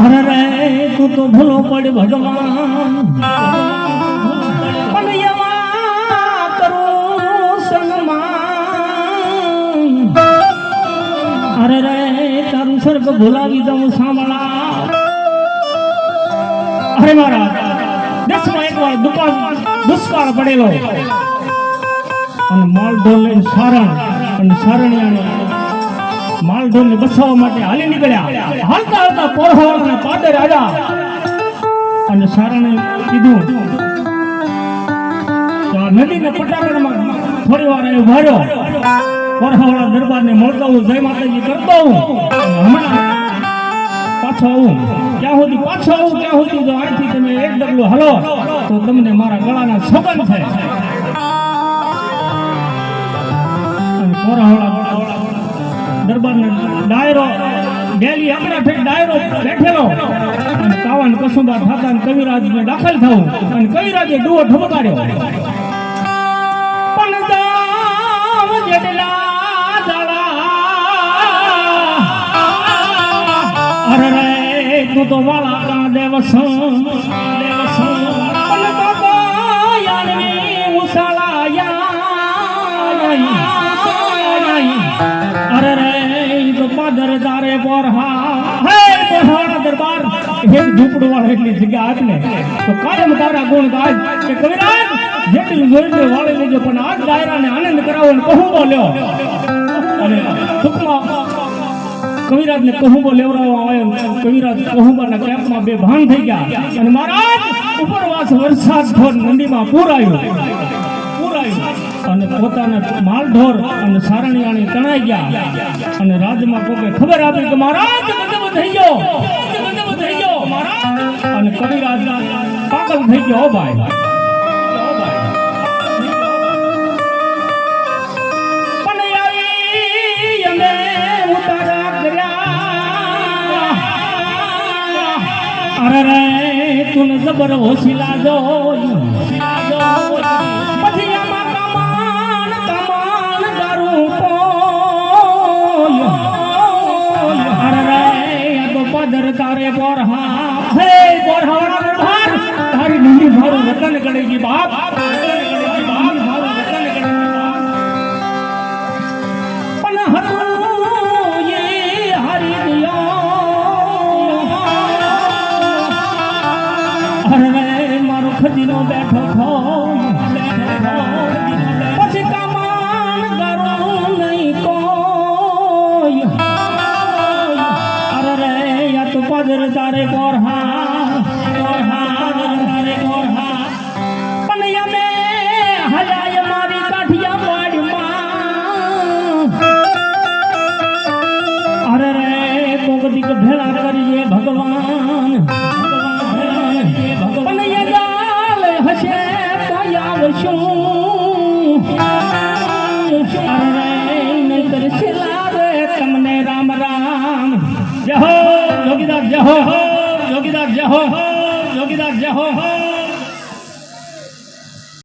અરે રે, તું તો ભૂલો પડ ભગવાન. પણ એમાં કરું સન્માન. અરે રે, તારું સર્ગ ભૂલાવી દઉં, સાંભળા. અરે મારા દેશમાં એકવાર દુકાળ દુષ્કાળ પડેલો. અને માલઢોર લઈને સારણ, અને સારણિયાને માલઢોરને બચાવવા માટે હાલી નીકળ્યા. હાલતા હાલતા પોરહવાળાના પાદર આવ્યા અને સારાને કીધું નદીના પટાકણમાં થોડી વાર એ વાર્યો પોરહવાળા દરબારને મળતો હું જય માતાજી કરતો હું હમણાં પાછો આવું. ક્યાં સુધી પાછો આવું, ક્યાં સુધી? જો અહીંથી તમે એક ડગલું હલો, તો તમને મારા ગળાના છગન છે ડેલી આપણા ઠેક ડાયરો બેઠેલો. કાવાન કસુંબા થતા કવિરાજ ને દાખલ થવું અને કવિરાજે ડુઓ ઠબકાર્યો પણ દામ જેટલા દાડા અરે તું તો વાળા કા દેવસ દેવસ તારે પોરહા હે પોરહાના દરબાર હે ઝૂંપડું વાળે એટલી જગ્યા આપને તો કાયમ તારા ગુણ ગાય કે કવિરાજ, જેટલું જોઈને વાળી લેજો, પણ આ ડાયરાને આનંદ કરાવો ને કહું બોલ્યો અને ટૂંકમાં કવિરાજ ને કહુંબો લેવડાવવા આવ્યો કવિરાજ કહુંબાના કેમ્પમાં બે ભાન થઈ ગયા. અને મહારાજ, ઉપરવાસ વરસાદ ઢોર નદીમાં પૂર આવ્યું. આવ્યું અને પોતાના માલઢોર અને સારણિયાણી તણાઈ ગયા. અને રાજમાં કોકે ખબર આપી કે મહારાજ થઈ ગયો. ગજબ થઈ ગયો પાગલ થઈ ગયો ભાઈ. અરે રે, તું જબર હોશીલા જો આમાં દિયો. અરે રે મારો ખજીનો બેઠો થો પછી કમાન કરું નહીં કોઈ. અરે રે તો પદર તારે કોરહા કોરહા તમને રામ રામ જય હો જોગીદાર જય હો જોગીદાર જય હો જોગીદાર જય હો